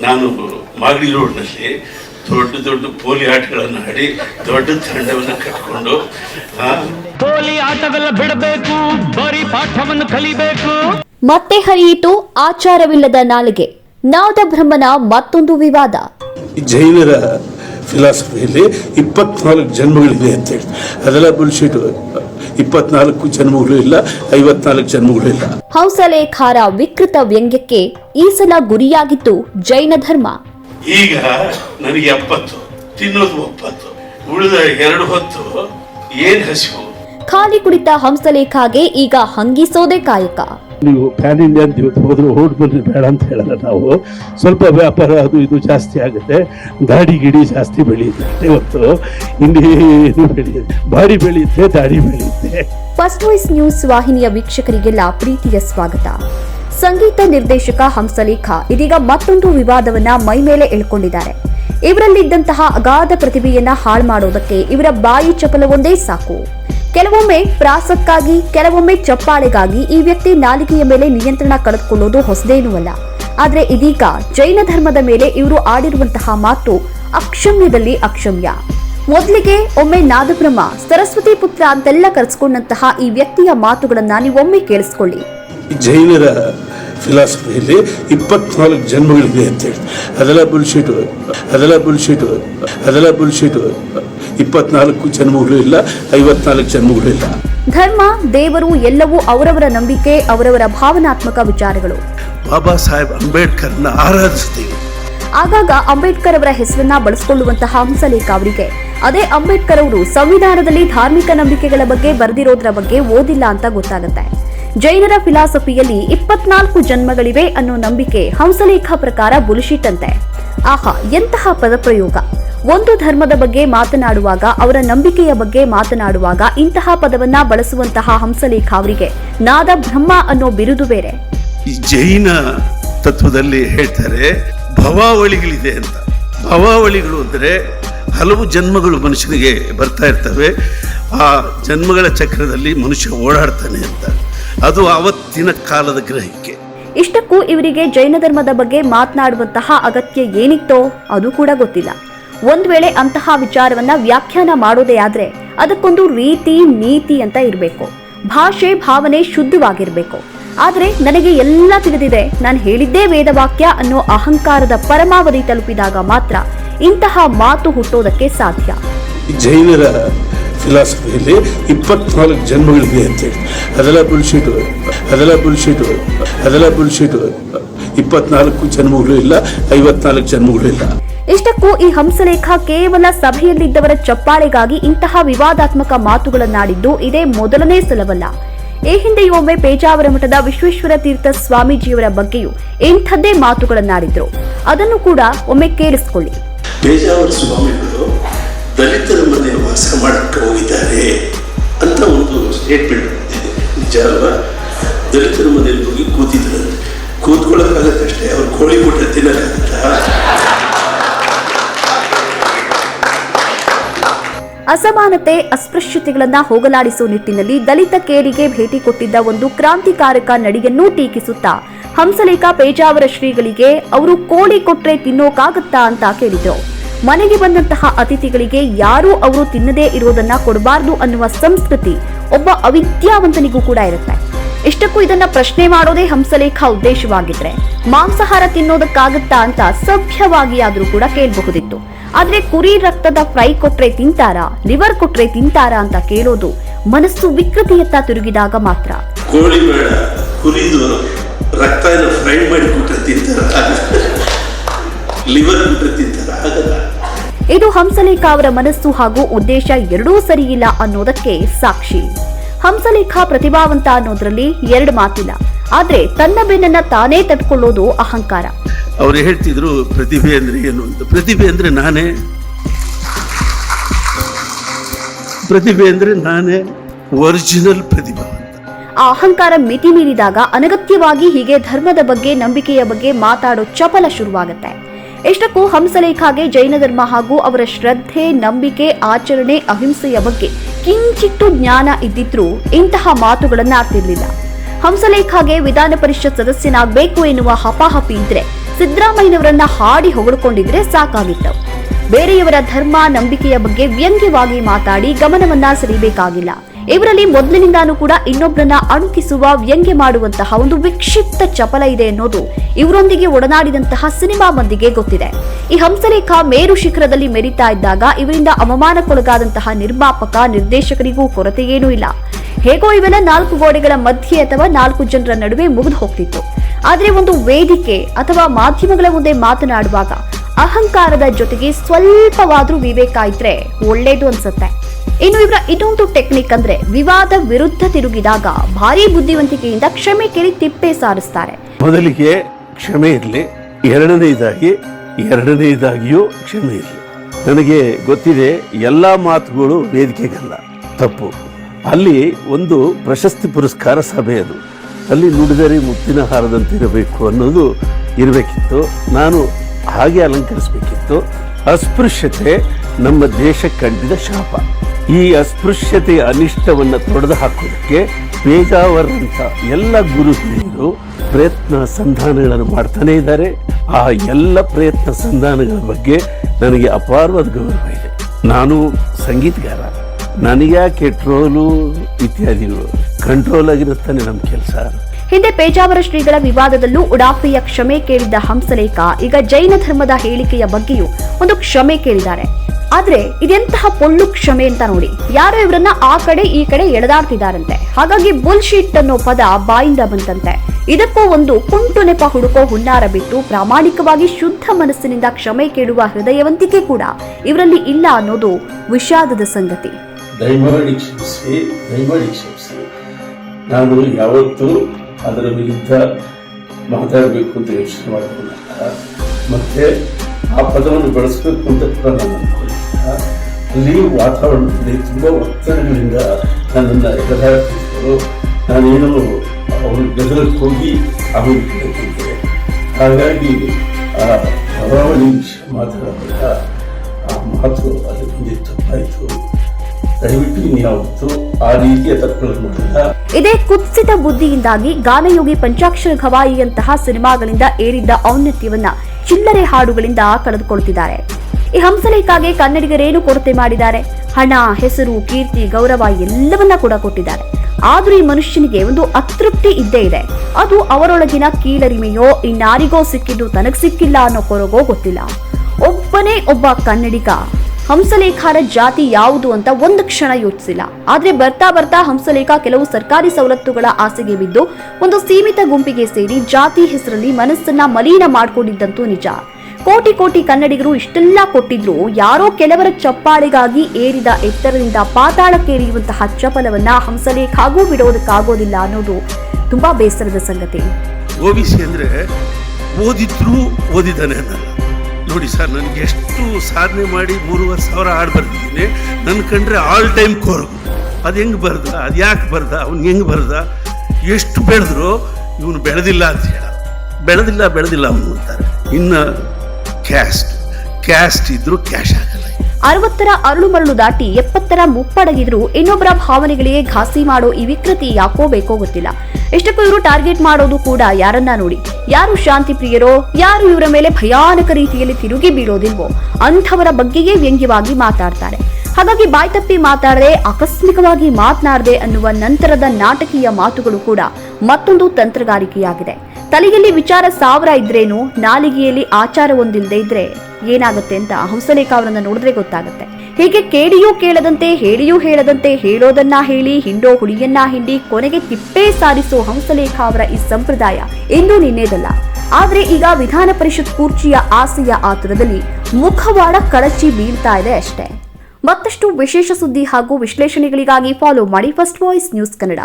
ನಾನು ಮಾಗಡಿ ರೋಡ್ನಲ್ಲಿ ದೊಡ್ಡ ದೊಡ್ಡ ಪೋಲಿ ಆಟಗಳನ್ನು ಆಡಿ ದೊಡ್ಡ ತಂಡವನ್ನು ಕಟ್ಕೊಂಡು ಆ, ಪೋಲಿ ಆಟವೆಲ್ಲ ಬಿಡಬೇಕು ಬರೀ ಪಾಠವನ್ನು ಕಲಿಬೇಕು. ಮತ್ತೆ ಹರಿಯಿತು ಆಚಾರವಿಲ್ಲದ ನಾಲಿಗೆ. ನಾದ ಬ್ರಹ್ಮನ ಮತ್ತೊಂದು ವಿವಾದ. ಜೈನರ ಫಿಲಾಸಫಿಯಲ್ಲಿ ಇಪ್ಪತ್ನಾಲ್ಕು ಜನ್ಮಗಳಿದೆ ಅಂತ ಹೇಳಿ ಅದೆಲ್ಲ ಬುಲ್ಶೀಟ್ ಇಪ್ಪತ್ನಾಲ್ಕು ಜನ್ಮಗಳು ಇಲ್ಲ ಐವತ್ನಾಲ್ಕು ಜನ್ಮಗಳು ಇಲ್ಲ. ಹಂಸಲೇಖಾರ ವಿಕೃತ ವ್ಯಂಗ್ಯಕ್ಕೆ ಈ ಸಲ ಗುರಿಯಾಗಿತ್ತು ಜೈನ ಧರ್ಮ. ಈಗ ನನಗೆ ಎಪ್ಪತ್ತು ತಿನ್ನೋದು ಒಪ್ಪತ್ತು ಉಳಿದ ಎರಡು ಹೊತ್ತು ಏನ್ ಹಸಿವು? ಖಾಲಿ ಕುಡಿತ ಹಂಸಲೇಖಾಗೆ ಈಗ ಹಂಗಿಸೋದೇ ಕಾಯಕ. ನೀವು ಪ್ಯಾನ್ ಇಂಡಿಯಾ ಅಂತ ಇವತ್ತು ಹೋದ್ರೆ ಓಡ್ ಬಂದ್ರೆ ಬೇಡ ಅಂತ ಹೇಳಲ್ಲ ನಾವು. ಸ್ವಲ್ಪ ವ್ಯಾಪಾರ ಅದು ಇದು ಜಾಸ್ತಿ ಆಗುತ್ತೆ. ದಾಡಿ ಗಿಡಿ ಜಾಸ್ತಿ ಬೆಳೆಯುತ್ತೆ. ಇವತ್ತು ಏನು ಬೆಳೆಯುತ್ತೆ? ಬಾಡಿ ಬೆಳೆಯುತ್ತೆ ದಾಡಿ ಬೆಳೆಯುತ್ತೆ. ಫಸ್ಟ್ ವಾಯ್ಸ್ ನ್ಯೂಸ್ ವಾಹಿನಿಯ ವೀಕ್ಷಕರಿಗೆಲ್ಲ ಪ್ರೀತಿಯ ಸ್ವಾಗತ. ಸಂಗೀತ ನಿರ್ದೇಶಕ ಹಂಸಲೇಖ ಇದೀಗ ಮತ್ತೊಂದು ವಿವಾದವನ್ನ ಮೈಮೇಲೆ ಎಳ್ಕೊಂಡಿದ್ದಾರೆ. ಇವರಲ್ಲಿದ್ದಂತಹ ಅಗಾಧ ಪ್ರತಿಭೆಯನ್ನ ಹಾಳು ಮಾಡೋದಕ್ಕೆ ಇವರ ಬಾಯಿ ಚಪಲವೊಂದೇ ಸಾಕು. ಕೆಲವೊಮ್ಮೆ ಪ್ರಾಸಕ್ಕಾಗಿ, ಕೆಲವೊಮ್ಮೆ ಚಪ್ಪಾಳೆಗಾಗಿ ಈ ವ್ಯಕ್ತಿ ನಾಲಿಗೆಯ ಮೇಲೆ ನಿಯಂತ್ರಣ ಕಳೆದುಕೊಳ್ಳೋದು ಹೊಸದೇನೂ ಅಲ್ಲ. ಆದರೆ ಇದೀಗ ಜೈನ ಧರ್ಮದ ಮೇಲೆ ಇವರು ಆಡಿರುವಂತಹ ಮಾತು ಅಕ್ಷಮ್ಯದಲ್ಲಿ ಅಕ್ಷಮ್ಯ. ಮೊದಲಿಗೆ ಒಮ್ಮೆ ನಾದಬ್ರಹ್ಮ, ಸರಸ್ವತಿ ಪುತ್ರ ಅಂತೆಲ್ಲ ಕರೆಸ್ಕೊಂಡಂತಹ ಈ ವ್ಯಕ್ತಿಯ ಮಾತುಗಳನ್ನ ನೀವೊಮ್ಮೆ ಕೇಳಿಸ್ಕೊಳ್ಳಿ. ಜೈನರ ಫಿಲಾಸಫಿಯಲ್ಲಿ ಇಪ್ಪತ್ನಾಲ್ಕು ಜನ್ಮಗಳಿದೆ ಅಂತ ಹೇಳಿ ಅದೆಲ್ಲ ಬುಲ್ಶೀಟು ಅದೆಲ್ಲ ಬುಲ್ಶೀಟು ಅದೆಲ್ಲ ಬುಲ್ಶೀಟ್ ಇಪ್ಪತ್ನಾಲ್ಕು ಜನ್ಮಗಳು ಇಲ್ಲ ಐವತ್ನಾಲ್ಕು ಜನ್ಮಗಳು ಇಲ್ಲ. ಧರ್ಮ ದೇವರು ಎಲ್ಲವೂ ಅವರವರ ನಂಬಿಕೆ ಅವರವರ ಭಾವನಾತ್ಮಕ ವಿಚಾರಗಳು. ಬಾಬಾ ಸಾಹೇಬ್ ಅಂಬೇಡ್ಕರ್ನ ಆರಾಧಿಸುತ್ತೇವೆ. ಆಗಾಗ ಅಂಬೇಡ್ಕರ್ ಅವರ ಹೆಸರನ್ನ ಬಳಸಿಕೊಳ್ಳುವಂತಹ ಹಂಸಲೇಖ ಅವರಿಗೆ. ಅದೇ ಅಂಬೇಡ್ಕರ್ ಅವರು ಸಂವಿಧಾನದಲ್ಲಿ ಧಾರ್ಮಿಕ ನಂಬಿಕೆಗಳ ಬಗ್ಗೆ ಬರೆದಿರೋದ್ರ ಬಗ್ಗೆ ಓದಿಲ್ಲ ಅಂತ ಗೊತ್ತಾಗುತ್ತೆ. ಜೈನರ ಫಿಲಾಸಫಿಯಲ್ಲಿ ಇಪ್ಪತ್ನಾಲ್ಕು ಜನ್ಮಗಳಿವೆ ಅನ್ನೋ ನಂಬಿಕೆ ಹಂಸಲೇಖ ಪ್ರಕಾರ ಬುಲಿಶಿಟ್ಟಂತೆ ಆಹಾ ಎಂತಹ ಪದಪ್ರಯೋಗ. ಒಂದು ಧರ್ಮದ ಬಗ್ಗೆ ಮಾತನಾಡುವಾಗ ಅವರ ನಂಬಿಕೆಯ ಬಗ್ಗೆ ಮಾತನಾಡುವಾಗ ಇಂತಹ ಪದವನ್ನ ಬಳಸುವಂತಹ ಹಂಸಲೇಖ ಅವರಿಗೆ. ನಾದ ಬ್ರಹ್ಮ ಅನ್ನೋ ಬಿರುದು ಬೇರೆ. ಜೈನ ತತ್ವದಲ್ಲಿ ಹೇಳ್ತಾರೆ ಭವಾವಳಿಗಳಿದೆ ಅಂತ. ಭವಾವಳಿಗಳು ಅಂದರೆ ಹಲವು ಜನ್ಮಗಳು ಮನುಷ್ಯನಿಗೆ ಬರ್ತಾ ಇರ್ತವೆ. ಆ ಜನ್ಮಗಳ ಚಕ್ರದಲ್ಲಿ ಮನುಷ್ಯ ಓಡಾಡ್ತಾನೆ ಅಂತ. ಅದು ಅವತ್ತಿನ ಕಾಲದ ಗ್ರಹಿಕೆ. ಇಷ್ಟಕ್ಕೂ ಇವರಿಗೆ ಜೈನ ಧರ್ಮದ ಬಗ್ಗೆ ಮಾತನಾಡುವಂತಹ ಅಗತ್ಯ ಏನಿತ್ತೋ ಅದು ಕೂಡ ಗೊತ್ತಿಲ್ಲ. ಒಂದ್ ವೇಳೆ ಅಂತಹ ವಿಚಾರವನ್ನ ವ್ಯಾಖ್ಯಾನ ಮಾಡೋದೇ ಆದ್ರೆ ಅದಕ್ಕೊಂದು ರೀತಿ, ನೀತಿ ಅಂತ ಇರಬೇಕು. ಭಾಷೆ, ಭಾವನೆ ಶುದ್ಧವಾಗಿರಬೇಕು. ಆದರೆ ನನಗೆ ಎಲ್ಲ ತಿಳಿದಿದೆ. ನಾನು ಹೇಳಿದ್ದೇ ವೇದವಾಕ್ಯ ಅನ್ನೋ ಅಹಂಕಾರದ ಪರಮಾವಧಿ ತಲುಪಿದಾಗ ಮಾತ್ರ ಇಂತಹ ಮಾತು ಹುಟ್ಟೋದಕ್ಕೆ ಸಾಧ್ಯ. ಜೈನರ ಫಿಲಾಸಫಿಯಲ್ಲಿ ಇಪ್ಪತ್ನಾಲ್ಕು ಅಂತ ಹೇಳಿ. ಅದೆಲ್ಲ ಬುಲ್ಶೀಟು ಅದೆಲ್ಲ ಬುಲ್ಶೀಟು ಅದೆಲ್ಲ ಬುಲ್ಶೀಟು ಇಪ್ಪತ್ನಾಲ್ಕು ಜನ್ಮಗಳು ಇಲ್ಲ, ಐವತ್ನಾಲ್ಕು ಜನ್ಮಗಳು ಇಲ್ಲ. ಇಷ್ಟಕ್ಕೂ ಈ ಹಂಸಲೇಖ ಕೇವಲ ಸಭೆಯಲ್ಲಿದ್ದವರ ಚಪ್ಪಾಳೆಗಾಗಿ ಇಂತಹ ವಿವಾದಾತ್ಮಕ ಮಾತುಗಳನ್ನಾಡಿದ್ದು ಇದೇ ಮೊದಲನೇ ಸಲವಲ್ಲ. ಈ ಹಿಂದೆಯೂ ಒಮ್ಮೆ ಪೇಜಾವರ ಮಠದ ವಿಶ್ವೇಶ್ವರ ತೀರ್ಥ ಸ್ವಾಮೀಜಿಯವರ ಬಗ್ಗೆಯೂ ಇಂಥದ್ದೇ ಮಾತುಗಳನ್ನಾಡಿದ್ರು. ಅದನ್ನು ಕೂಡ ಒಮ್ಮೆ ಕೇಳಿಸಿಕೊಳ್ಳಿ. ಪೇಜಾವರ ಸ್ವಾಮಿಗಳು ದಲಿತರ ಮನೆ ವಾಸ ಮಾಡಕ್ಕೆ ಹೋಗಿದ್ದಾರೆ ಅಂತ ಒಂದು ಸ್ಟೇಟ್ಮೆಂಟ್ ನಿಜ ಅಲ್ವಾ? ದಲಿತರ ಮನೆಯಲ್ಲಿ ಹೋಗಿ ಕೂತಿದ್ರು ಕೂತ್ಕೊಳ್ಳೋಕ್ಕಾಗತ್ತಷ್ಟೇ? ಅವ್ರು ಕೋಳಿ ಕೊಟ್ಟರೆ ತಿನ್ನಕ್ಕಾಗತ್ತಾ? ಅಸಮಾನತೆ, ಅಸ್ಪೃಶ್ಯತೆಗಳನ್ನ ಹೋಗಲಾಡಿಸುವ ನಿಟ್ಟಿನಲ್ಲಿ ದಲಿತ ಕೇರಿಗೆ ಭೇಟಿ ಕೊಟ್ಟಿದ್ದ ಒಂದು ಕ್ರಾಂತಿಕಾರಕ ನಡಿಗೆಯನ್ನು ಟೀಕಿಸುತ್ತಾ ಹಂಸಲೇಖ ಪೇಜಾವರ ಶ್ರೀಗಳಿಗೆ ಅವರು ಕೋಳಿ ಕೊಟ್ರೆ ತಿನ್ನೋಕಾಗತ್ತಾ ಅಂತ ಕೇಳಿದರು. ಮನೆಗೆ ಬಂದಂತಹ ಅತಿಥಿಗಳಿಗೆ ಯಾರೂ ಅವರು ತಿನ್ನದೇ ಇರೋದನ್ನ ಕೊಡಬಾರ್ದು ಅನ್ನುವ ಸಂಸ್ಕೃತಿ ಒಬ್ಬ ಅವಿದ್ಯಾವಂತನಿಗೂ ಕೂಡ ಇರುತ್ತೆ. ಇಷ್ಟಕ್ಕೂ ಇದನ್ನ ಪ್ರಶ್ನೆ ಮಾಡೋದೇ ಹಂಸಲೇಖ ಉದ್ದೇಶವಾಗಿದ್ರೆ ಮಾಂಸಾಹಾರ ತಿನ್ನೋದಕ್ಕಾಗತ್ತಾ ಅಂತ ಸಭ್ಯವಾಗಿ ಆದರೂ ಕೂಡ ಕೇಳಬಹುದಿತ್ತು. ಆದ್ರೆ ಕುರಿ ರಕ್ತದ ಫ್ರೈ ಕೊಟ್ರೆ ತಿಂತಾರಾ ಲಿವರ್ ಕೊಟ್ರೆ ತಿಂತಾರಾ ಅಂತ ಕೇಳೋದು ಮನಸ್ಸು ವಿಕೃತಿಯತ್ತ ತಿರುಗಿದಾಗ ಮಾತ್ರ. ಕೋಳಿ ಬೇಡ ಕುರಿದು ರಕ್ತ ಎಲ್ಲ ಫ್ರೈ ಮಾಡಿ ಕೊಟ್ಟರೆ ತಿಂತಾರ? ಲಿವರ್ ಕೊಟ್ಟರೆ ತಿಂತಾರ? ಆಗಲ್ಲ ಇದು ಹಂಸಲೇಖ ಅವರ ಮನಸ್ಸು ಹಾಗೂ ಉದ್ದೇಶ ಎರಡೂ ಸರಿಯಿಲ್ಲ ಅನ್ನೋದಕ್ಕೆ ಸಾಕ್ಷಿ. ಹಂಸಲೇಖ ಪ್ರತಿಭಾವಂತ ಅನ್ನೋದ್ರಲ್ಲಿ ಎರಡು ಮಾತಿಲ್ಲ. ಆದ್ರೆ ತನ್ನ ಬೆನ್ನನ್ನ ತಾನೇ ತಟ್ಕೊಳ್ಳೋದು ಅಹಂಕಾರ. ಅವ್ರು ಹೇಳ್ತಿದ್ರು, ಪ್ರತಿಭೆ ಅಂದ್ರೆ ಏನು ಅಂತ. ಪ್ರತಿಭೆ ಅಂದ್ರೆ ನಾನೇ. ಪ್ರತಿಭೆ ಅಂದ್ರೆ ನಾನೇ ಒರಿಜಿನಲ್ ಪ್ರತಿಭಾ ಆ ಅಹಂಕಾರ ಮಿತಿ ಮೀರಿದಾಗ ಅನಗತ್ಯವಾಗಿ ಹೀಗೆ ಧರ್ಮದ ಬಗ್ಗೆ, ನಂಬಿಕೆಯ ಬಗ್ಗೆ ಮಾತಾಡೋ ಚಪಲ ಶುರುವಾಗುತ್ತೆ. ಎಷ್ಟಕ್ಕೂ ಹಂಸಲೇಖಾಗೆ ಜೈನ ಧರ್ಮ ಹಾಗೂ ಅವರ ಶ್ರದ್ಧೆ, ನಂಬಿಕೆ, ಆಚರಣೆ, ಅಹಿಂಸೆಯ ಬಗ್ಗೆ ಕಿಂಚಿಟ್ಟು ಜ್ಞಾನ ಇದ್ದಿದ್ರೂ ಇಂತಹ ಮಾತುಗಳನ್ನ ಆಗ್ತಿರ್ಲಿಲ್ಲ ಹಂಸಲೇಖಾಗೆ ವಿಧಾನ ಪರಿಷತ್ ಸದಸ್ಯನಾಗಬೇಕು ಎನ್ನುವ ಹಪಾಹಪಿ ಇದ್ರೆ ಸಿದ್ದರಾಮಯ್ಯನವರನ್ನ ಹಾಡಿ ಹೊಗಳಿಕೊಂಡಿದ್ರೆ ಸಾಕಾಗಿತ್ತು. ಬೇರೆಯವರ ಧರ್ಮ, ನಂಬಿಕೆಯ ಬಗ್ಗೆ ವ್ಯಂಗ್ಯವಾಗಿ ಮಾತಾಡಿ ಗಮನವನ್ನ ಸೆಳೆಯಬೇಕಾಗಿಲ್ಲ ಇವರಲ್ಲಿ ಮೊದಲಿನಿಂದಾನು ಕೂಡ ಇನ್ನೊಬ್ಬರನ್ನ ಅಣುಕಿಸುವ, ವ್ಯಂಗ್ಯ ಮಾಡುವಂತಹ ಒಂದು ವಿಕ್ಷಿಪ್ತ ಚಪಲ ಇದೆ ಅನ್ನೋದು ಇವರೊಂದಿಗೆ ಒಡನಾಡಿದಂತಹ ಸಿನಿಮಾ ಮಂದಿಗೆ ಗೊತ್ತಿದೆ. ಈ ಹಂಸಲೇಖ ಮೇರು ಶಿಖರದಲ್ಲಿ ಮೆರಿತಾ ಇದ್ದಾಗ ಇವರಿಂದ ಅವಮಾನಕ್ಕೊಳಗಾದಂತಹ ನಿರ್ಮಾಪಕ, ನಿರ್ದೇಶಕರಿಗೂ ಕೊರತೆಯೇನೂ ಇಲ್ಲ. ಹೇಗೋ ಇವೆಲ್ಲ ನಾಲ್ಕು ಗೋಡೆಗಳ ಮಧ್ಯೆ ಅಥವಾ ನಾಲ್ಕು ಜನರ ನಡುವೆ ಮುಗಿದು ಹೋಗ್ತಿತ್ತು. ಆದ್ರೆ ಒಂದು ವೇದಿಕೆ ಅಥವಾ ಮಾಧ್ಯಮಗಳ ಮುಂದೆ ಮಾತನಾಡುವಾಗ ಅಹಂಕಾರದ ಜೊತೆಗೆ ಸ್ವಲ್ಪವಾದ್ರೂ ವಿವೇಕ ಇದ್ರೆ ಒಳ್ಳೇದು ಅನ್ಸುತ್ತೆ. ಇನ್ನು ಇವರ ಇನ್ನೊಂದು ಟೆಕ್ನಿಕ್ ಅಂದ್ರೆ ವಿವಾದ ವಿರುದ್ಧ ತಿರುಗಿದಾಗ ಭಾರಿ ಬುದ್ಧಿವಂತಿಕೆಯಿಂದ ಕ್ಷಮೆ ಕೇಳಿ ತಿಪ್ಪೆ ಸಾರಿಸ್ತಾರೆ. ಮೊದಲಿಗೆ ಕ್ಷಮೆ ಇರಲಿ, ಎರಡನೇದಾಗಿ, ಎರಡನೇದಾಗಿಯೂ ಕ್ಷಮೆ ಇರಲಿ. ನನಗೆ ಗೊತ್ತಿದೆ, ಎಲ್ಲ ಮಾತುಗಳು ವೇದಿಕೆಗಲ್ಲ, ತಪ್ಪು. ಅಲ್ಲಿ ಒಂದು ಪ್ರಶಸ್ತಿ ಪುರಸ್ಕಾರ ಸಭೆ ಅದು. ಅಲ್ಲಿ ನುಡಿದರೆ ಮುತ್ತಿನ ಹಾರದಂತಿರಬೇಕು ಅನ್ನೋದು ಇರಬೇಕಿತ್ತು. ನಾನು ಹಾಗೆ ಅಲಂಕರಿಸಬೇಕಿತ್ತು. ಅಸ್ಪೃಶ್ಯತೆ ನಮ್ಮ ದೇಶಕ್ಕೆ ಕಂಡಿದ ಶಾಪ. ಈ ಅಸ್ಪೃಶ್ಯತೆಯ ಅನಿಷ್ಟವನ್ನು ತೊಡೆದು ಹಾಕೋದಕ್ಕೆ ಪೇಜಾವರಂತ ಎಲ್ಲ ಗುರು ಹಿರಿಯರು ಪ್ರಯತ್ನ ಸಂಧಾನಗಳನ್ನು ಮಾಡ್ತಾನೇ ಇದ್ದಾರೆ. ಆ ಎಲ್ಲ ಪ್ರಯತ್ನ ಸಂಧಾನಗಳ ಬಗ್ಗೆ ನನಗೆ ಅಪಾರವಾದ ಗೌರವ ಇದೆ. ನಾನು ಸಂಗೀತಗಾರ. ನನಗ್ಯಾಕೆ ಟ್ರೋಲು ಇತ್ಯಾದಿಗಳು. ಕಂಟ್ರೋಲ್ ಆಗಿರುತ್ತಾನೆ ನಮ್ಮ ಕೆಲಸ. ಹಿಂದೆ ಪೇಜಾವರ ಶ್ರೀಗಳ ವಿವಾದದಲ್ಲೂ ಉಡಾಫಿಯ ಕ್ಷಮೆ ಕೇಳಿದ್ದ ಹಂಸಲೇಖ ಈಗ ಜೈನ ಧರ್ಮದ ಹೇಳಿಕೆಯ ಬಗ್ಗೆಯೂ ಒಂದು ಕ್ಷಮೆ ಕೇಳಿದ್ದಾರೆ. ಆದ್ರೆ ಇದೆಂತಹ ಪೊಳ್ಳು ಕ್ಷಮೆ ಅಂತ ನೋಡಿ ಯಾರೋ ಇವರನ್ನ ಆ ಕಡೆ ಈ ಕಡೆ ಎಳೆದಾಡ್ತಿದಾರಂತೆ. ಹಾಗಾಗಿ ಬುಲ್ಶೀಟ್ ಅನ್ನೋ ಪದ ಬಾಯಿಂದ ಬಂತಂತೆ. ಇದಕ್ಕೂ ಒಂದು ಕುಂಟು ನೆಪ ಹುಡುಕೋ ಹುನ್ನಾರ ಬಿಟ್ಟು ಪ್ರಾಮಾಣಿಕವಾಗಿ ಶುದ್ಧ ಮನಸ್ಸಿನಿಂದ ಕ್ಷಮೆ ಕೇಳುವ ಹೃದಯವಂತಿಕೆ ಕೂಡ ಇವರಲ್ಲಿ ಇಲ್ಲ ಅನ್ನೋದು ವಿಷಾದದ ಸಂಗತಿ. ನಾನು ಯಾವತ್ತೂ ಅದರ ವಿರುದ್ಧ ಮಾತಾಡಬೇಕು ಅಂತ ಯೋಚನೆ ಮಾಡಿಕೊಂಡ ಮತ್ತೆ ಆ ಪದವನ್ನು ಬಳಸಬೇಕು ಅಂತ ಕೂಡ ನಾನು ಅಲ್ಲಿ ವಾತಾವರಣದಲ್ಲಿ ತುಂಬ ಒತ್ತಡಗಳಿಂದ ನನ್ನನ್ನು ಎದುರಾಗ್ತಿದ್ದರು ನಾನೇನು ಅವರು ಗದಲಕ್ಕೆ ಹೋಗಿ ಕೇಳ್ತಿದ್ದೆ ಹಾಗಾಗಿ, ಆ ಬಡಾವಣೆ ವಿಷಯ ಮಾತಾಡಬೇಕ ಆ ಮಾತು ಅದು ತಪ್ಪಾಯಿತು. ಇದೇ ಕುತ್ಸಿತ ಬುದ್ಧಿಯಿಂದಾಗಿ ಗಾನಯೋಗಿ ಪಂಚಾಕ್ಷರ ಗವಾಯಿಯಂತಹ ಸಿನಿಮಾಗಳಿಂದ ಏರಿದ್ದ ಔನ್ನತ್ಯವನ್ನ ಚಿಲ್ಲರೆ ಹಾಡುಗಳಿಂದ ಕಳೆದುಕೊಳ್ತಿದ್ದಾರೆ ಈ ಹಂಸಲೇಖಾಗೆ ಕನ್ನಡಿಗರೇನು ಕೊರತೆ ಮಾಡಿದ್ದಾರೆ? ಹಣ, ಹೆಸರು, ಕೀರ್ತಿ, ಗೌರವ ಎಲ್ಲವನ್ನ ಕೂಡ ಕೊಟ್ಟಿದ್ದಾರೆ. ಆದ್ರೂ ಈ ಮನುಷ್ಯನಿಗೆ ಒಂದು ಅತೃಪ್ತಿ ಇದ್ದೇ ಇದೆ. ಅದು ಅವರೊಳಗಿನ ಕೀಳರಿಮೆಯೋ ಇನ್ನಾರಿಗೋ ಸಿಕ್ಕಿದ್ದು ತನಗ್ ಸಿಕ್ಕಿಲ್ಲ ಅನ್ನೋ ಕೊರಗೋ ಗೊತ್ತಿಲ್ಲ. ಒಬ್ಬನೇ ಒಬ್ಬ ಕನ್ನಡಿಗ. ಹಂಸಲೇಖರ ಜಾತಿ ಯಾವುದು ಅಂತ ಒಂದು ಕ್ಷಣ ಯೋಚಿಸಿಲ್ಲ. ಆದ್ರೆ ಬರ್ತಾ ಬರ್ತಾ ಹಂಸಲೇಖ ಕೆಲವು ಸರ್ಕಾರಿ ಸವಲತ್ತುಗಳ ಆಸೆಗೆ ಬಿದ್ದು ಒಂದು ಸೀಮಿತ ಗುಂಪಿಗೆ ಸೇರಿ ಜಾತಿ ಹೆಸರಲ್ಲಿ ಮನಸ್ಸನ್ನ ಮಲೀನ ಮಾಡಿಕೊಂಡಿದ್ದಂತೂ ನಿಜ. ಕೋಟಿ ಕೋಟಿ ಕನ್ನಡಿಗರು ಇಷ್ಟೆಲ್ಲ ಕೊಟ್ಟಿದ್ರು, ಯಾರೋ ಕೆಲವರ ಚಪ್ಪಾಳೆಗಾಗಿ ಏರಿದ ಎತ್ತರದಿಂದ ಪಾತಾಳಕ್ಕೇರಿಯುವಂತಹ ಚಪಲವನ್ನ ಹಂಸಲೇಖಾಗೂ ಬಿಡೋದಕ್ಕಾಗೋದಿಲ್ಲ ಅನ್ನೋದು ತುಂಬಾ ಬೇಸರದ ಸಂಗತಿ. ಓಬಿಸಿ ಅಂದ್ರೆ ಓದಿದ್ರು ಓದಿದ್ದಾನೆ ನೋಡಿ ಸರ್, ನನಗೆ ಎಷ್ಟು ಸಾಧನೆ ಮಾಡಿ ಮೂರುವರೆ ಸಾವಿರ ಹಾಡು ಬರ್ದಿದ್ದೀನಿ ನನ್ನ ಕಂಡ್ರೆ ಆಲ್ ಟೈಮ್ ಕೋರ್ ಅದು ಹೆಂಗೆ ಬರ್ದ? ಅದು ಯಾಕೆ ಬರ್ದ? ಅವ್ನು ಹೆಂಗೆ ಬರ್ದ? ಎಷ್ಟು ಬೆಳೆದ್ರು ಇವನು ಬೆಳೆದಿಲ್ಲ ಅಂತ ಹೇಳ. ಬೆಳೆದಿಲ್ಲ ಬೆಳೆದಿಲ್ಲ ಅವನು ಅಂತಾರೆ. ಇನ್ನು ಕ್ಯಾಸ್ಟ್ ಕ್ಯಾಸ್ಟ್ ಇದ್ರೂ ಕ್ಯಾಶ್ ಆಗಲ್ಲ. ಅರವತ್ತರ ಅರಳು ಮರಳು ದಾಟಿ ಎಪ್ಪತ್ತರ ಮುಪ್ಪಡಗಿದ್ರು ಇನ್ನೊಬ್ಬರ ಭಾವನೆಗಳಿಗೆ ಘಾಸಿ ಮಾಡೋ ಈ ವಿಕೃತಿ ಯಾಕೋ ಬೇಕೋ ಗೊತ್ತಿಲ್ಲ ಇಷ್ಟಕ್ಕೂ ಇವರು ಟಾರ್ಗೆಟ್ ಮಾಡೋದು ಕೂಡ ಯಾರನ್ನ ನೋಡಿ. ಯಾರು ಶಾಂತಿ ಪ್ರಿಯರೋ, ಯಾರು ಇವರ ಮೇಲೆ ಭಯಾನಕ ರೀತಿಯಲ್ಲಿ ತಿರುಗಿ ಬೀಳೋದಿಲ್ವೋ, ಅಂಥವರ ಬಗ್ಗೆಯೇ ವ್ಯಂಗ್ಯವಾಗಿ ಮಾತಾಡ್ತಾರೆ. ಹಾಗಾಗಿ ಬಾಯ್ತಪ್ಪಿ ಮಾತಾಡದೆ, ಆಕಸ್ಮಿಕವಾಗಿ ಮಾತನಾಡದೆ ಅನ್ನುವ ನಂತರದ ನಾಟಕೀಯ ಮಾತುಗಳು ಕೂಡ ಮತ್ತೊಂದು ತಂತ್ರಗಾರಿಕೆಯಾಗಿದೆ. ತಲೆಯಲ್ಲಿ ವಿಚಾರ ಸಾವಿರ ಇದ್ರೇನು? ನಾಲಿಗೆಯಲ್ಲಿ ಆಚಾರ ಒಂದಿಲ್ಲದೆ ಇದ್ರೆ ಏನಾಗುತ್ತೆ ಅಂತ ಹಂಸಲೇಖ ಅವರನ್ನ ನೋಡಿದ್ರೆ ಗೊತ್ತಾಗುತ್ತೆ. ಹೀಗೆ ಕೇಳಿಯೂ ಕೇಳದಂತೆ, ಹೇಳಿಯೂ ಹೇಳದಂತೆ ಹೇಳೋದನ್ನ ಹೇಳಿ, ಹಿಂಡೋ ಹುಳಿಯನ್ನ ಹಿಂಡಿ ಕೊನೆಗೆ ತಿಪ್ಪೇ ಸಾರಿಸೋ ಹಂಸಲೇಖ ಅವರ ಈ ಸಂಪ್ರದಾಯ ಇನ್ನೂ ನಿನ್ನೆದಲ್ಲ. ಆದ್ರೆ ಈಗ ವಿಧಾನ ಪರಿಷತ್ ಕುರ್ಚಿಯ ಆಸೆಯ ಆತುರದಲ್ಲಿ ಮುಖವಾಡ ಕಳಚಿ ಬೀಳ್ತಾ ಇದೆ ಅಷ್ಟೇ. ಮತ್ತಷ್ಟು ವಿಶೇಷ ಸುದ್ದಿ ಹಾಗೂ ವಿಶ್ಲೇಷಣೆಗಳಿಗಾಗಿ ಫಾಲೋ ಮಾಡಿ ಫಸ್ಟ್ ವಾಯ್ಸ್ ನ್ಯೂಸ್ ಕನ್ನಡ